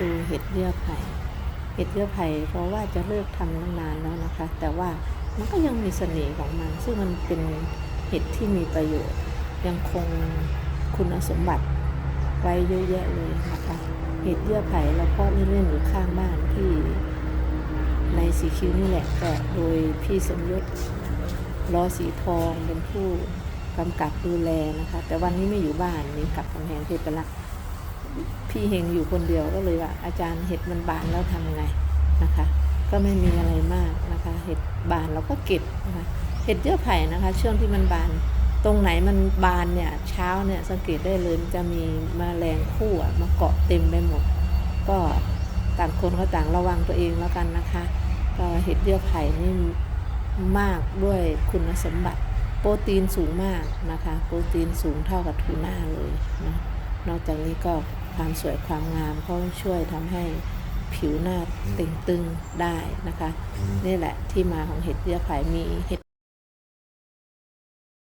ดูเห็ดเยื่อไผ่ เห็ดเยื่อไผ่เพราะว่าจะเลิกทำตั้งนานแล้วนะคะ แต่ว่ามันก็ยังมีเสน่ห์ของมัน ซึ่งมันเป็นเห็ดที่มีประโยชน์ ยังคงคุณสมบัติไว้เยอะแยะเลยนะคะ เห็ดเยื่อไผ่เราก็เล่นๆอยู่ข้างบ้านที่ในสีคิ้วนี่แหละก็โดยพี่สมยศรอสีทองเป็นผู้กำกับดูแลนะคะ แต่วันนี้ไม่อยู่บ้านนี่กลับกำแพงเพชรไปละ พี่เฮงอยู่คนเดียวก็เลยว่า อาจารย์เห็ดมันบานแล้วทำไงนะคะ ก็ไม่มีอะไรมากนะคะ เห็ดบานเราก็เก็บนะคะเห็ดเยื่อไผ่นะคะ ช่วงที่มันบานตรงไหนมันบานเนี่ยเช้าเนี่ยสังเกตได้เลยจะมีมแมลงคู่มาเกาะเต็มไปหมด ก็ต่างคนก็ต่างระวังตัวเองแล้วกันนะคะก็เห็ดเยื่อไผ่นี่มากด้วยคุณสมบัติ โปรตีนสูงมากนะคะ โปรตีนสูงเท่ากับทูน่าเลยนะ นอกจากนี้ก็ความสวยความงามเขาช่วยทำให้ผิวหน้าเต่งตึงได้นะคะ นี่แหละที่มาของเห็ดเยื่อไผ่มีเห็ด